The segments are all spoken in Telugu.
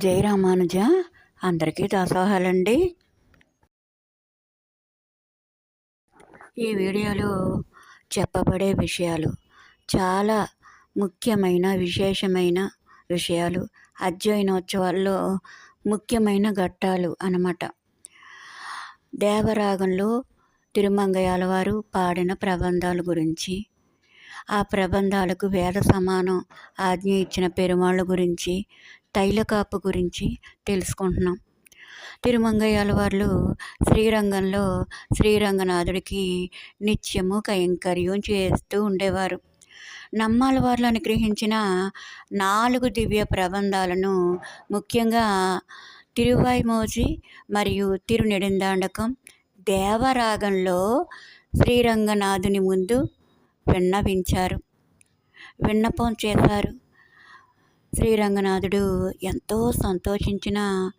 జై రామానుజ. అందరికీ దాసోహాలండి. ఈ వీడియోలో చెప్పబడే విషయాలు చాలా ముఖ్యమైన విశేషమైన విషయాలు అధ్యయనోత్సవాల్లో ముఖ్యమైన ఘట్టాలు అన్నమాట. దేవరాగంలో తిరుమంగయాల వారు పాడిన ప్రబంధాల గురించి ఆ ప్రబంధాలకు వేద సమానం ఆజ్ఞ ఇచ్చిన పెరుమాళ్ళ గురించి తైలకాపు గురించి తెలుసుకుంటున్నాం. తిరుమంగయ్యాల వార్లు శ్రీరంగంలో శ్రీరంగనాథుడికి నిత్యము కైంకర్యం చేస్తూ ఉండేవారు. నమ్మాల వార్లు అనుగ్రహించిన నాలుగు దివ్య ప్రబంధాలను ముఖ్యంగా తిరువాయిమోజి మరియు తిరునెడుందాండకం దేవరాగంలో శ్రీరంగనాథుని ముందు విన్నవించారు. విన్నపం చేశారు. శ్రీరంగనాథుడు ఎంతో సంతోషించిన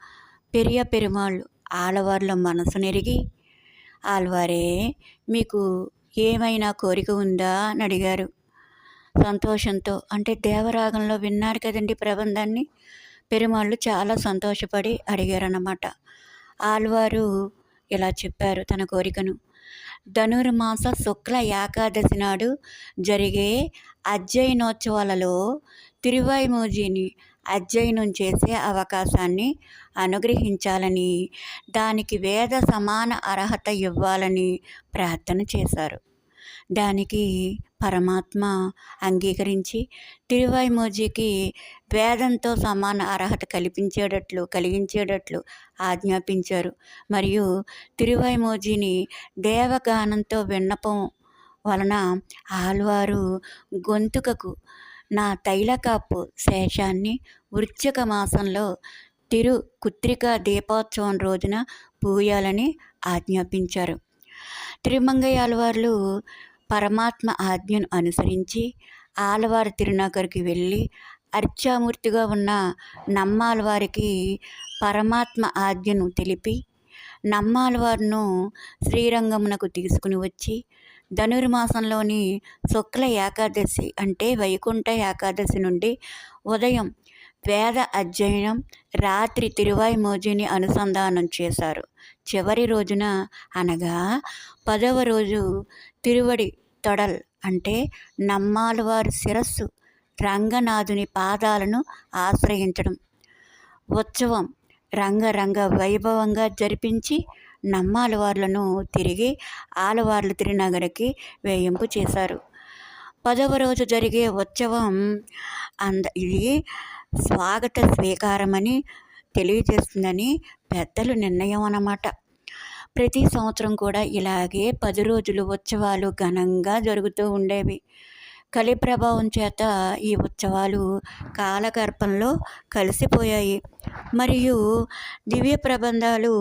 పెరియ పెరుమాళ్ళు ఆలవార్ల మనసు నెరిగి ఆల్వారే మీకు ఏమైనా కోరిక ఉందా? అని అడిగారు. సంతోషంతో అంటే దేవరాగంలో విన్నారు కదండి ప్రబంధాన్ని? పెరుమాళ్ళు చాలా సంతోషపడి అడిగారన్నమాట. ఆల్వారు ఇలా చెప్పారు తన కోరికను. ధనుర్మాస శుక్ల ఏకాదశి నాడు జరిగే అధ్యయనోత్సవాలలో తిరువాయిమోజీని అధ్యయనం చేసే అవకాశాన్ని అనుగ్రహించాలని దానికి వేద సమాన అర్హత ఇవ్వాలని ప్రార్థన చేశారు. దానికి పరమాత్మ అంగీకరించి తిరువాయిమోజీకి వేదంతో సమాన అర్హత కల్పించేటట్లు కలిగించేటట్లు ఆజ్ఞాపించారు. మరియు తిరువాయిమోజీని దేవగానంతో విన్నపం వలన ఆల్వారు గొంతుకకు నా తైలకాపు శేషాన్ని వృశ్చిక మాసంలో తిరు కుత్రిక దీపోత్సవం రోజున పూయాలని ఆజ్ఞాపించారు. తిరుమంగయ్య ఆలవార్లు పరమాత్మ ఆజ్ఞను అనుసరించి ఆలవారి తిరునగర్కి వెళ్ళి అర్చామూర్తిగా ఉన్న నమ్మాలవారికి పరమాత్మ ఆజ్ఞను తెలిపి నమ్మాలవారును శ్రీరంగమునకు తీసుకుని వచ్చి ధనుర్మాసంలోని శుక్ల ఏకాదశి అంటే వైకుంఠ ఏకాదశి నుండి ఉదయం వేద అధ్యయనం రాత్రి తిరువాయిమోజిని అనుసంధానం చేశారు. చివరి రోజున అనగా పదవ రోజు తిరువడి తొడల్ అంటే నమ్మాలవారి శిరస్సు రంగనాథుని పాదాలను ఆశ్రయించడం. ఉత్సవం రంగరంగ వైభవంగా జరిపించి నమ్మాలవార్లను తిరిగి ఆలవార్లు తిరునగరికి వేయింపు చేశారు. పదవ రోజు జరిగే ఉత్సవం అంద ఇది స్వాగత స్వీకారమని తెలియజేస్తుందని పెద్దలు నిర్ణయం అన్నమాట. ప్రతి సంవత్సరం కూడా ఇలాగే పది రోజులు ఉత్సవాలు ఘనంగా జరుగుతూ ఉండేవి. కలి ప్రభావం చేత ఈ ఉత్సవాలు కాలగర్భంలో కలిసిపోయాయి. మరియు దివ్య ప్రబంధాలు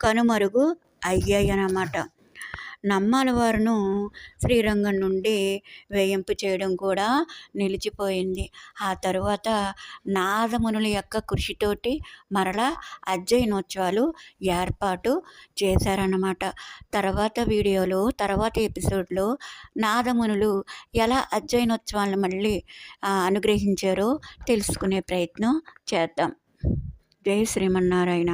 కనుమరుగు అయ్యాయి అన్నమాట నమ్మాల వారును శ్రీరంగం నుండి వేయింపు చేయడం కూడా నిలిచిపోయింది. ఆ తరువాత నాదమునుల యొక్క కృషితోటి మరలా అధ్యయనోత్సవాలు ఏర్పాటు చేశారన్నమాట. తర్వాత వీడియోలో తర్వాత ఎపిసోడ్లో నాదమునులు ఎలా అధ్యయనోత్సవాలను మళ్ళీ అనుగ్రహించారో తెలుసుకునే ప్రయత్నం చేద్దాం. జై శ్రీమన్నారాయణ